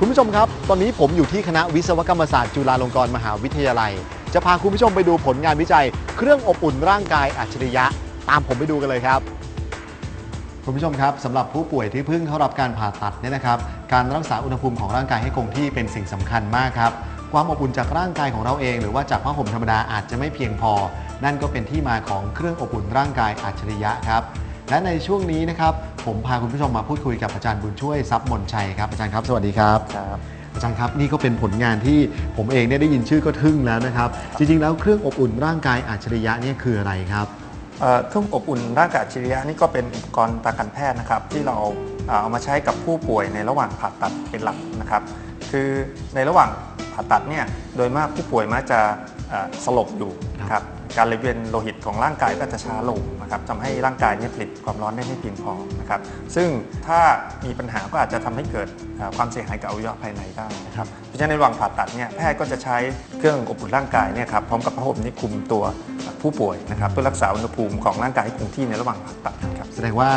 คุณผู้ชมครับ ตอนนี้ผมอยู่ที่คณะวิศวกรรมศาสตร์จุฬาลงกรณ์มหาวิทยาลัย จะพาคุณผู้ชมไปดูผลงานวิจัย เครื่องอบอุ่นร่างกายอัจฉริยะ ตามผมไปดูกันเลยครับ คุณผู้ชมครับสำหรับผู้ป่วยที่เพิ่งเข้ารับการผ่าตัดเนี่ยนะครับ การรักษาอุณหภูมิของร่างกายให้คงที่เป็นสิ่งสำคัญมากครับ ความอบอุ่นจากร่างกายของเราเอง หรือว่าจากผ้าห่มธรรมดาอาจจะไม่เพียงพอ นั่นก็เป็นที่มาของเครื่องอบอุ่นร่างกายอัจฉริยะครับและในช่วงนี้นะครับ ผมพาคุณผู้ชมมาพูดคุยกับอาจารย์บุญช่วยทรัพย์มนชัยครับอาจารย์ครับ สวัสดีครับ ครับอาจารย์ครับนี่ก็เป็นผลงานที่ผมเองเนี่ยได้ยินชื่อก็ทึ่งแล้วนะครับ จริงๆ แล้วเครื่องอบอุ่นร่างกายอัจฉริยะเนี่ยคืออะไรครับเอ่อเครื่องอบอุ่นร่างกายอัจฉริยะนี่ก็เป็นอุปกรณ์ทางการแพทย์นะครับ ที่เราเอ่อเอามาใช้กับผู้ป่วยในระหว่างผ่าตัดเป็นหลักนะครับ คือในระหว่างผ่าตัดเนี่ยโดยมากผู้ป่วยมักจะเอ่อ สลบอยู่นะครับการไหลเวียนโลหิตของร่างกายก็จะช้าลงนะครับทำให้ร่างกายเนี่ยผลิตความร้อนได้ไม่เพียงพอนะครับซึ่งถ้ามีปัญหาก็อาจจะทำให้เกิดเอ่อความเสียหายกับอวัยวะภายในได้นะครับเพราะฉะนั้นในระหว่างผ่าตัดเนี่ยแพทย์ก็จะใช้เครื่องอบอุ่นร่างกายเนี่ยครับพร้อมกับผ้าห่มนี่คลุมตัวผู้ป่วยนะครับเพื่อรักษาอุณหภูมิของร่างกายให้คงที่ในระหว่างผ่าตัดครับแสดงว่า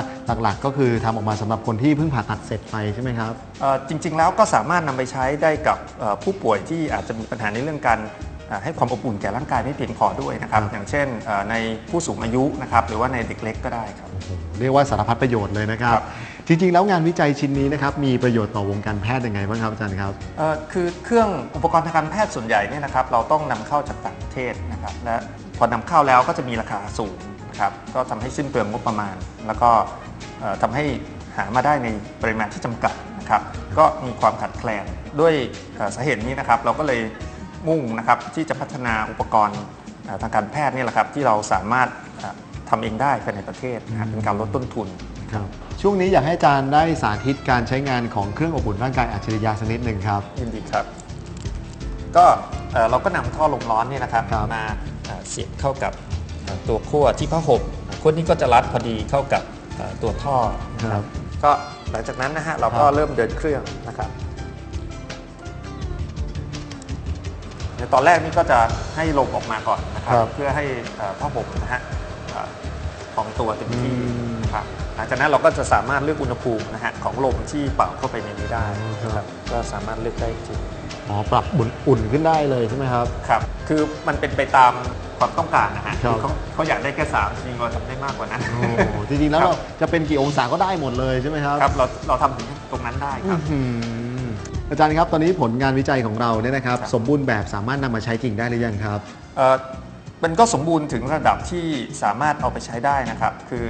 หลักๆก็คือทำออกมาสำหรับคนที่เพิ่งผ่าตัดเสร็จไปใช่ไหมครับเอ่อจริง ๆ แล้วก็สามารถนำไปใช้ได้กับเอ่อผู้ป่วยที่อาจจะมีปัญหาในเรื่องการเอ่อ ให้ความอบอุ่นแก่ร่างกายไม่เพียงพอด้วยนะครับครับอย่างเช่นเอ่อในผู้สูงอายุนะครับหรือว่าในเด็กเล็กก็ได้ครับ เรียกว่าสารพัดประโยชน์เลยนะครับครับ จริง ๆ แล้วงานวิจัยชิ้นนี้นะครับมีประโยชน์ต่อวงการแพทย์ยังไงบ้างครับอาจารย์ครับเอ่อคือเครื่องอุปกรณ์ทางการแพทย์ส่วนใหญ่เนี่ยนะครับเราต้องนำเข้าจากต่างประเทศนะครับและพอนำเข้าแล้วก็จะมีราคาสูงนะครับก็ทำให้สิ้นเปลืองงบประมาณ แล้วก็เอ่อทำให้หามาได้ในปริมาณที่จำกัดนะครับก็มีความขาดแคลนด้วยเอ่อสาเหตุนี้นะครับเราก็เลย มุ่งนะครับที่จะพัฒนาอุปกรณ์เอ่อทางการแพทย์เนี่ยแหละครับที่เราสามารถเอ่อทำเองได้ภายในประเทศนะครับเป็นการลดต้นทุนครับช่วงนี้อยากให้อาจารย์ได้สาธิตการใช้งานของเครื่องอบอุ่นร่างกายอัจฉริยะสักนิดหนึ่งครับยินดีครับ ก็เอ่อเราก็นำท่อลมร้อนเนี่ยนะครับครับมาเอ่อเสียบเข้ากับเอ่อตัวขั้วที่ผ้าห่มขั้วนี้ก็จะรัดพอดีเข้ากับเอ่อตัวท่อครับก็หลังจากนั้นนะฮะเราก็ครับเริ่มเดินเครื่องนะครับ ในตอนแรกนี่ก็จะให้ลมออกมาก่อนนะครับ ครับเพื่อให้เอ่อผ้าห่มนะฮะเอ่อของตัวเต็มที่อืม นะครับหลังจากนั้นเราก็จะสามารถเลือกอุณหภูมินะฮะของลมที่เป่าเข้าไปในนี้ได้นะครับก็สามารถเลือกได้จริง อ๋อปรับอุ่นอุ่นขึ้นได้เลยใช่ไหมครับ ครับ คือมันเป็นไปตามความต้องการนะฮะครับ คือเขาเขาอยากได้แค่สามจริงๆเราทำได้มากกว่านั้น โอ้จริงๆแล้วครัเราบจะเป็นกี่องศาก็ได้หมดเลยใช่ไหมครับครับ เราเราทำถึงตรงนั้นได้ครับอื้อหือ อาจารย์ครับ ตอนนี้ผลงานวิจัยของเราเนี่ยนะครับครับ สมบูรณ์แบบสามารถนำมาใช้จริงได้หรือยังครับ เอ่อมันก็สมบูรณ์ถึงระดับที่สามารถเอาไปใช้ได้นะครับ คือ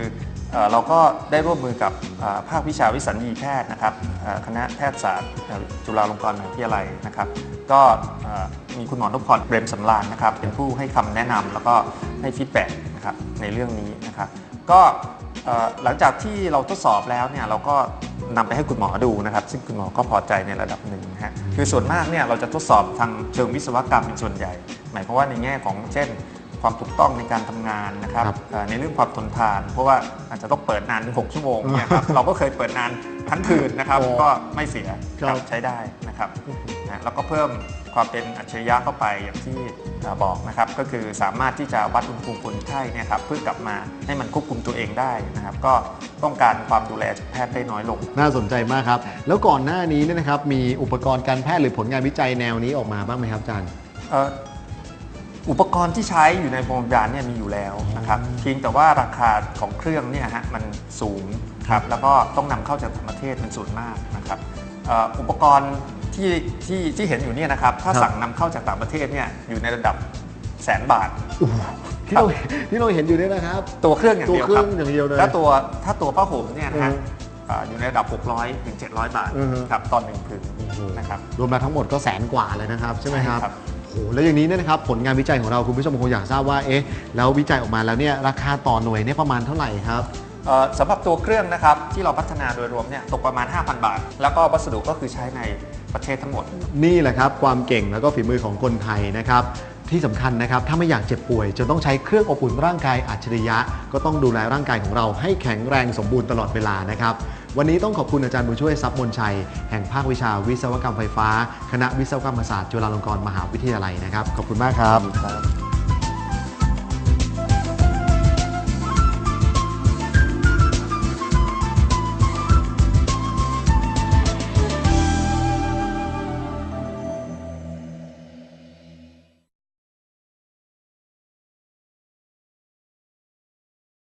เอ่อเราก็ได้ร่วมมือกับเอ่อภาควิชาวิสัญญีแพทย์นะครับเอ่อคณะแพทยศาสตร์เอ่อจุฬาลงกรณ์มหาวิทยาลัยนะครับ ก็เอ่อมีคุณหมอนพพรเบรมสำราญนะครับ เป็นผู้ให้คำแนะนำแล้วก็ให้ฟีดแบ็กนะครับในเรื่องนี้นะครับ ก็เอ่อ หลังจากที่เราทดสอบแล้วเนี่ยเราก็นำไปให้คุณหมอดูนะครับ ซึ่งคุณหมอก็พอใจในระดับหนึ่งนะฮะคือส่วนมากเนี่ยเราจะทดสอบทางเชิงวิศวกรรมเป็นส่วนใหญ่ หมายความว่าในแง่ของเช่น ความถูกต้องในการทำงานนะครับครับเอ่อในเรื่องความทนทาน เพราะว่าอาจจะต้องเปิดนานถึง6ชั่วโมงเนี่ยครับเราก็เคยเปิดนานทั้งคืนนะครับโอ้ก็ไม่เสียครับใช้ได้นะครับนะแล้วก็เพิ่ม ความเป็นอัจฉริยะเข้าไปอย่างที่เอ่อบอกนะครับก็คือสามารถที่จะวัดอุณหภูมิคนไข้เนี่ยครับเพื่อกลับมาให้มันควบคุมตัวเองได้นะครับ ก็ต้องการความดูแลจากแพทย์ได้น้อยลง น่าสนใจมากครับ แล้วก่อนหน้านี้เนี่ยนะครับมีอุปกรณ์การแพทย์หรือผลงานวิจัยแนวนี้ออกมาบ้างไหมครับอาจารย์เอ่ออุปกรณ์ที่ใช้อยู่ในโรงพยาบาลเนี่ยมีอยู่แล้วนะครับเพียงแต่ว่าราคาของเครื่องเนี่ยฮะมันสูงครับแล้วก็ต้องนำเข้าจากต่างประเทศเป็นส่วนมากนะครับเอ่ออุปกรณ์ ที่ที่ที่เห็นอยู่เนี่ยนะครับ ถ้าครับ สั่งนำเข้าจากต่างประเทศเนี่ยอยู่ในระดับแสนบาทที่เราที่เราเห็นอยู่เนี่ยนะครับ ตัวเครื่องอย่างตัวเดียวเครื่คอรังบอย่างเดียวเลยแล้วตัวถ้าตัวผ้าห่มเนี่ยนะฮะอือฮึอ่าอยู่ในระดับ 600ถึง700 บาทอือฮึ ครับตอนหนึ่งผืนนะครับ รวมแล้วทั้งหมดก็แสนกว่าเลยนะครับ ใช่ไหมครับใช่ครับ โอ้โหแล้วอย่างนี้เนี่ยนะครับ ผลงานวิจัยของเราคุณผู้ชมคงอยากทราบว่าเอ๊ะแล้ววิจัยออกมาแล้วเนี่ยราคาต่อหน่วยเนี่ยประมาณเท่าไหร่ครับ เอ่อสำหรับตัวเครื่องนะครับที่เราพัฒนาโดยรวมเนี่ยตกประมาณ 5,000 บาท แล้วก็วัสดุก็คือใช้ใน ประเทศทั้งหมด นี่แหละครับ ความเก่งแล้วก็ฝีมือของคนไทยนะครับ ที่สำคัญนะครับ ถ้าไม่อยากเจ็บป่วยจะต้องใช้เครื่องอบอุ่นร่างกายอัจฉริยะ ก็ต้องดูแลร่างกายของเราให้แข็งแรงสมบูรณ์ตลอดเวลานะครับ วันนี้ต้องขอบคุณอาจารย์บุญช่วยทรัพย์มนชัย แห่งภาควิชาวิศวกรรมไฟฟ้า คณะวิศวกรรมศาสตร์จุฬาลงกรณ์มหาวิทยาลัยนะครับ ขอบคุณมากครับ